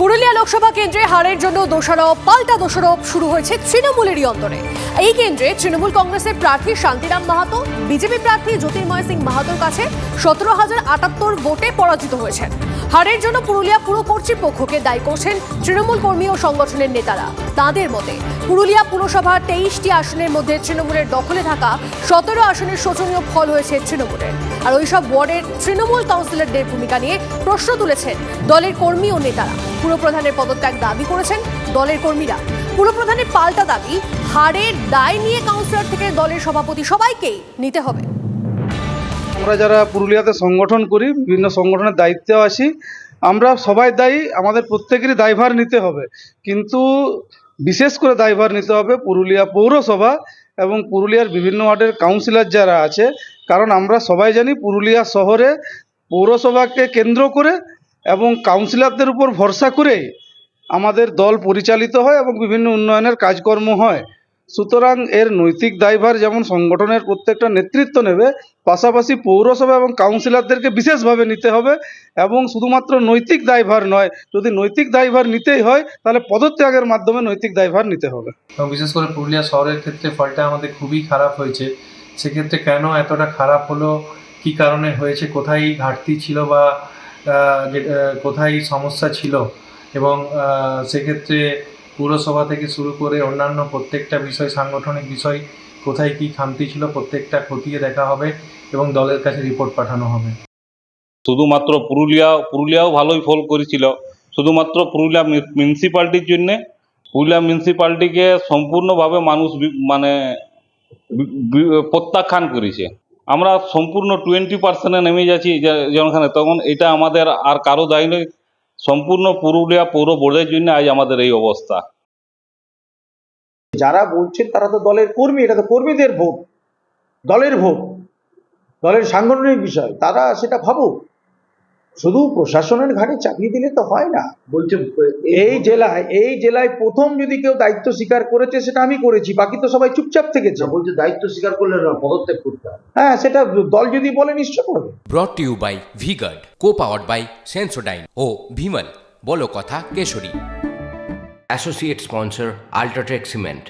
Purulia Lok Sabha কেন্দ্রে হারের জন্য দোষারোপ, পাল্টা দোষারোপ শুরু হয়েছে তৃণমূলেরই অন্তরে। এই কেন্দ্রে তৃণমূল কংগ্রেসের প্রার্থী শান্তিরাম মাহাতো, বিজেপি প্রার্থী জ্যোতির্ময় সিং মাহাতোর কাছে সতেরো হাজার আটাত্তর ভোটে পরাজিত হয়েছেন। হারের জন্য পুরুলিয়া পুর কর্তৃপক্ষকে দায়ী করছেন তৃণমূল কর্মী ও সংগঠনের নেতারা। তাঁদের মতে, পুরুলিয়া পুরসভার তেইশটি আসনের মধ্যে তৃণমূলের দখলে থাকা সতেরো আসনের শোচনীয় ফল হয়েছে তৃণমূলের। আর ওইসব ওয়ার্ডের তৃণমূল কাউন্সিলরদের ভূমিকা নিয়ে প্রশ্ন তুলেছেন দলের কর্মী ও নেতারা। পুরপ্রধানের পদত্যাগ দাবি করেছেন দলের কর্মীরা। পুরপ্রধানের পাল্টা দাবি হারের দায় নিয়ে কাউন্সিলর থেকে দলের সভাপতি সবাইকেই নিতে হবে। আমরা যারা পুরুলিয়াতে সংগঠন করি, বিভিন্ন সংগঠনের দায়িত্বে আসি আমরা সবাই দায়ী, আমাদের প্রত্যেকেরই দায়ভার নিতে হবে। কিন্তু বিশেষ করে দায়ভার নিতে হবে পুরুলিয়া পৌরসভা এবং পুরুলিয়ার বিভিন্ন ওয়ার্ডের কাউন্সিলর যারা আছে, কারণ আমরা সবাই জানি পুরুলিয়া শহরে পৌরসভাকে কেন্দ্র করে এবং কাউন্সিলরদের উপর ভরসা করে আমাদের দল পরিচালিত হয় এবং বিভিন্ন উন্নয়নের কাজকর্ম হয়। সুতরাং এর নৈতিক দায়ভার যেমন সংগঠনের প্রত্যেকটা নেতৃত্ব নেবে, পাশাপাশি পৌরসভা এবং কাউন্সিলরদেরকে বিশেষভাবে নিতে হবে এবং শুধুমাত্র নৈতিক দায়ভার নয়, যদি নৈতিক দায়ভার নিতেই হয়, তাহলে পদত্যাগের মাধ্যমে নৈতিক দায়ভার নিতে হবে। এবং বিশেষ করে পুরুলিয়া শহরের ক্ষেত্রে ফলটা আমাদের খুবই খারাপ হয়েছে। সেক্ষেত্রে কেন এতটা খারাপ হলো? কি কারণে হয়েছে? কোথায় ঘাটতি ছিল বা কোথায় সমস্যা ছিল এবং সেক্ষেত্রে পুরসভা থেকে শুরু করে অন্যান্য প্রত্যেকটা বিষয়, সাংগঠনিক বিষয়, কোথায় কি খামতি ছিল প্রত্যেকটা খতিয়ে দেখা হবে এবং দলের কাছে রিপোর্ট পাঠানো হবে। শুধুমাত্র পুরুলিয়া, পুরুলিয়াও ভালোই ফল করেছিল। শুধুমাত্র পুরুলিয়া মিউনিসিপালিটির জন্যে, পুরুলিয়া মিউনিসিপালিটিকে সম্পূর্ণভাবে মানুষ মানে প্রত্যাখ্যান করেছে। আমরা সম্পূর্ণ টোয়েন্টি পার্সেন্টে নেমে যাচ্ছি যে- যেখানে তখন এটা আমাদের আর কারও দায়ী নয়। সম্পূর্ণ পুরুলিয়া পৌর বোর্ডের জন্য আজ আমাদের এই অবস্থা। যারা বলছেন তারা তো দলের কর্মী, এটা তো কর্মীদের ভোট। দলের ভোট। দলের সাংগঠনিক বিষয়। তারা সেটা ভাবুক। শুধু প্রশাসনের ঘাড়ে চাপিয়ে দিলে তো হয় না। বলছে এই জেলায় এই জেলায় প্রথম যদি কেউ দায়িত্ব স্বীকার করেছে সেটা আমি করেছি বাকি তো সবাই চুপচাপ থেকেছে। যা বলছে দায়িত্ব স্বীকার করলে না পদত্যাগ করতে হ্যাঁ সেটা দল যদি বলে নিশ্চয় করবে। Brought to you by V-Guard co powered by Sensodyne ও ভিমল বলো কথা Keshari. Associate sponsor UltraTech cement